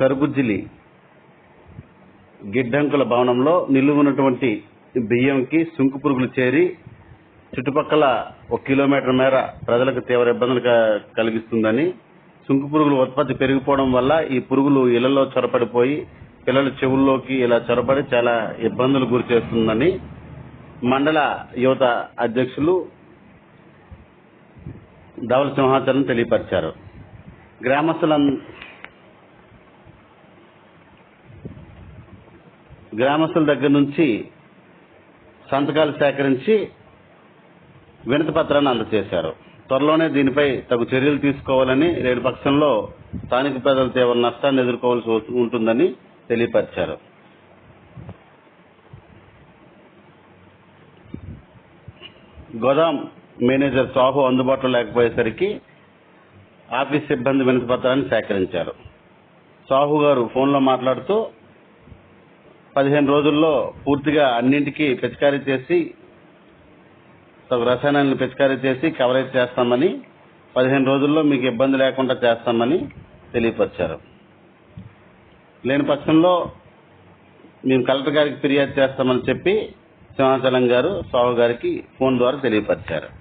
సరుగుజ్జిలి గిడ్డంకుల భవనంలో నిలువున్నటువంటి బియ్యంకి సుంకు పురుగులు చేరి చుట్టుపక్కల ఒక కిలోమీటర్ మేర ప్రజలకు తీవ్ర ఇబ్బందులు క- కలిగిస్తుందని సుంకు పురుగుల ఉత్పత్తి పెరిగిపోవడం వల్ల ఈ పురుగులు ఇళ్ళలో చొరపడిపోయి పిల్లల చెవుల్లోకి ఇలా చొరబడి చాలా ఇబ్బందులు గురి చేస్తుందని మండల యువత అధ్యక్షులు ధవల సింహాచలం తెలియపరిచారు. గ్రామస్తులం గ్రామస్తుల దగ్గర నుంచి సంతకాలు సేకరించి వినతి పత్రాన్ని అందజేశారు. త్వరలోనే దీనిపై తగు చర్యలు తీసుకోవాలని లేని పక్షంలో స్థానిక ప్రజలు తీవ్ర నష్టాన్ని ఎదుర్కోవాల్సి ఉంటుందని తెలియపరిచారు. గోదాం మేనేజర్ సాహు అందుబాటులో లేకపోయేసరికి ఆఫీస్ సిబ్బంది వినతి పత్రాన్ని సేకరించారు. సాహు గారు ఫోన్లో మాట్లాడుతూ పదిహేను రోజుల్లో పూర్తిగా అన్నింటికీ పిచికారీ చేసి రసాయనాలను పిచికారీ చేసి కవరేజ్ చేస్తామని పదిహేను రోజుల్లో మీకు ఇబ్బంది లేకుండా చేస్తామని తెలియపరిచారు. లేని పక్షంలో మేము కలెక్టర్ గారికి ఫిర్యాదు చేస్తామని చెప్పి సింహాచలం గారు సాహు గారికి ఫోన్ ద్వారా తెలియపరిచారు.